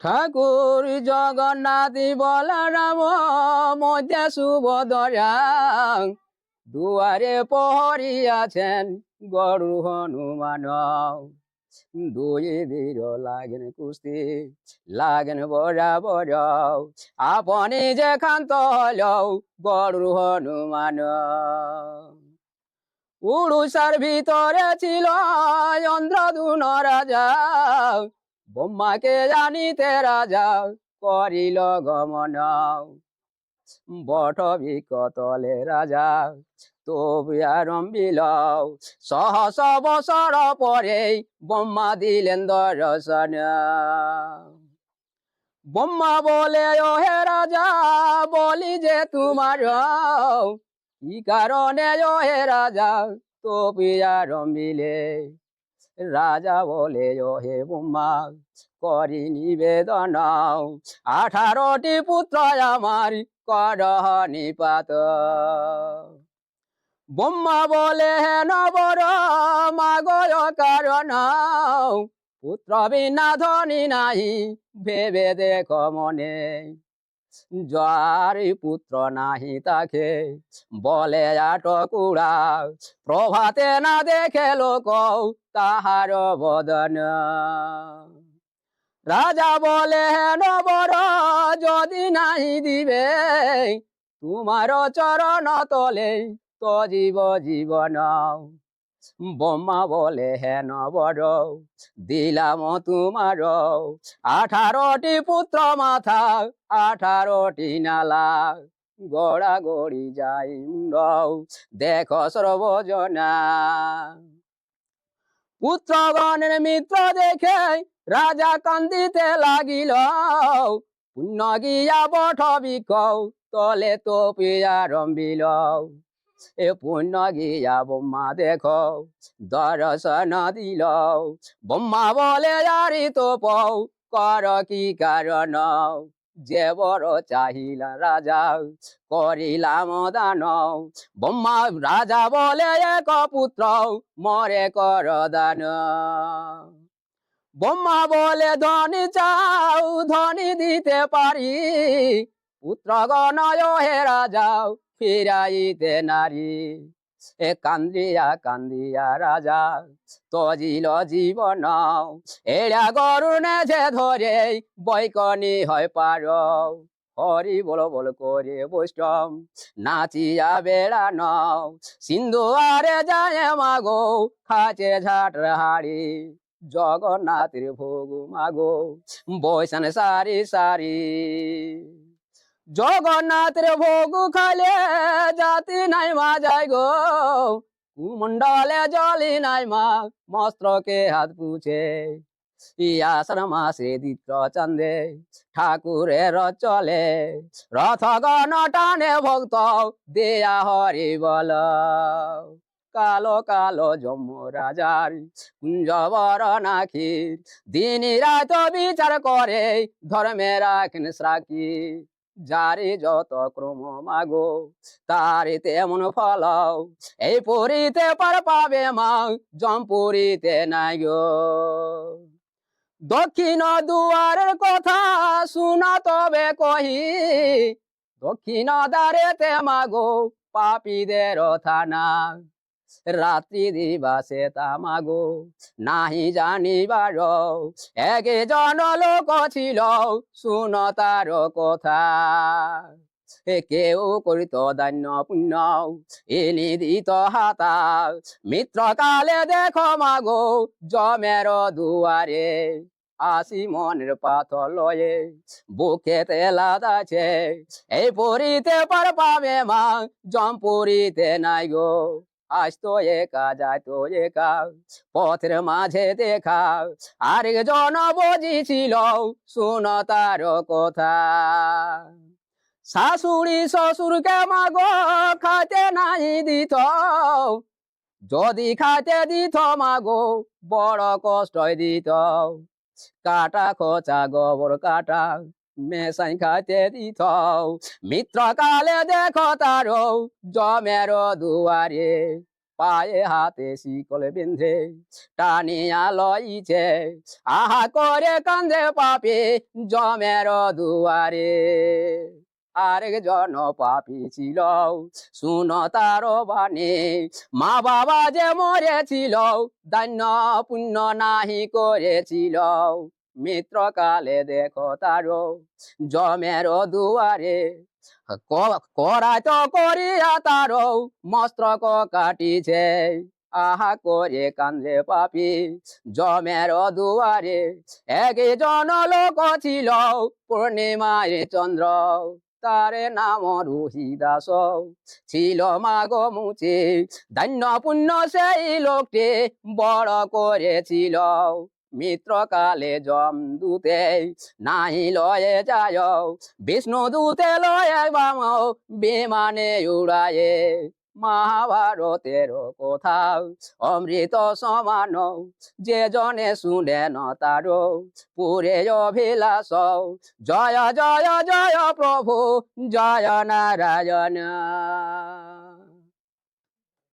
ঠাকুর জগন্নাথ বলরাম মধ্যে সুভদ্রা দুয়ারে পহরি আছেন গরু হনুমান। দুই বীর লাগেন কুস্তি, লাগেন বরাবর। আপনি যে খান্ত হল গরু হনুমান। উড়ুষার ভিতরে ছিল চন্দ্রদুন রাজা বোম্মাকে জানিতে রাজা করিল গমন। বট বিকতলে রাজা তবিয়ারম্বিল সহস বছর পরে বোম্মা দিলেন দর্শন। বোম্মা বলে ও হে রাজা, বলি যে তোমার কি কারণে? ও হে রাজা তপিয়ারম্বিলে রাজা বলে, ও হে বোম্মা করি নিবেদন আঠারোটি পুত্র আমার করহ নিপাত বলে, হে নবর মাগয় কারণ পুত্র বিনা ধনী নাহি ভেবে দেখ মনে। যার পুত্র নাহি তাকে, বলে আটকুড়া প্রভাতে না দেখে লোক তাহার বদন। রাজা বলে নবর, যদি নাহি দিবে, তোমার চরণ তলে তো জীব জীবন। বোমা বলে হে নবর দিলাম তোমার। আঠারোটি পুত্র মাথা আঠারোটি নালা গড়া গড়ি যাই দেখো সর্বজনা। পুত্রগণের মিত্র দেখে রাজা কান্দিতে লাগিল। পুণ্য গিয়া বঠ বিক তলে তো পিয়া রম্বিল। এ পুণ্য গিয়া বোম্মা দেখো, দর্শন দিল বোম্মা বলে জারি তো পৌ কর কি কারণ? যে বড় চাহিলা রাজা, করিলাম দান। বোম্মা রাজা বলে, এক পুত্র, মরে কর দান। বোম্মা বলে, ধনী চাও, ধনী দিতে পারি। পুত্র গণয় হে রাজা ফিরাইতে নারী, এ কান্দিয়া কান্দিয়া রাজা, তজিল জীবন, এড়া গরুনে যে ধরে বৈকনি হয় পার। হরি বল বল করে বৈষ্ণব, নাচিয়া বেড়ান সিন্ধু আরে যায় মাগো খাচে ঝাট হাড়ি, জগন্নাথের ভোগ মাগো, বৈশান সারি সারি। জগন্নাথের ভোগ খালে জাতি নাই মা যায় গো। কুমন্ডলে জলি নাই মা, মস্ত্রকে হাত পুছে। ইয়াসর মাসে চন্দে ঠাকুরের চলে রথ গণ টানে ভক্ত, দেয়া হরি বল। কালো কালো জম্মু রাজার কুঞ্জবর নাকি দিন রাত বিচার করে, ধর্মে রাখেন শ্রাকি যারে যত ক্রম মাগো, তারে তেমন ফলাও। এই পুরীতে পার পাবে মা জমপুরীতে নাই গো। দক্ষিণ দুয়ারের কথা শুনা তবে কহি, দক্ষিণ দ্বারেতে মাগো, পাপীদের থানা রাত্রি দিবাসে তামাগো নাহি জানিবার একে জন লোক ছিল, শুন তার কথা। কেউ করিত দান্য পুণ্য এনি দিত হাতা মিত্র কালে দেখো মাগো, জমের দুয়ারে, আসি মনের পাথর লয়ে, বুকে তেলাদ আছে এই পুরীতে পার পাবে মা জমপুরীতে নাই গো। আসতো একা যাইতো একা পথের মাঝে দেখা আরেকজন বুঝিছিল শুন তার কথা। শাশুড়ি, শ্বশুরকে মাগো খাতে নাই দিত। যদি খাতে দিত মাগো, বড় কষ্ট দিত। কাটা খোঁচা, গোবর কাটা মেসাই খাতে দিত মিত্র কালে দেখো তারো জমের দুয়ারে। পায়ে হাতে শিকল বেঁধে টানিয়া লইছে। আহা করে কান্দে পাপি জমের দুয়ারে। আরেক জন পাপি ছিল, শুনো তার বাণী। মা বাবা যে মরেছিল, দান্য পুণ্য নাহি করেছিল। মিত্রকালে দেখো তারো জমের দুয়ারে। ক- করাই তো করিয়া তারও মস্ত্রক কাটিছে। আহা করে কান্দে পাপি জমের দুয়ারে। একজন লোক ছিল পূর্ণিমায় চন্দ্র। তারে নাম রুহিদাস। ছিল মাগ মুচি। ধন্য পুণ্য সেই লোকটি বড় করেছিল। মিত্রকালে জম দূতে নাই লয়ে যায় বিষ্ণু দূতে লয়ে বাম বিমানে উড়ায়ে। মহাভারতের কোথাও অমৃত সমান যে জনে শুনেন তার পুরে অভিলাষ জয় জয় জয় প্রভু, জয় নারায়ণ।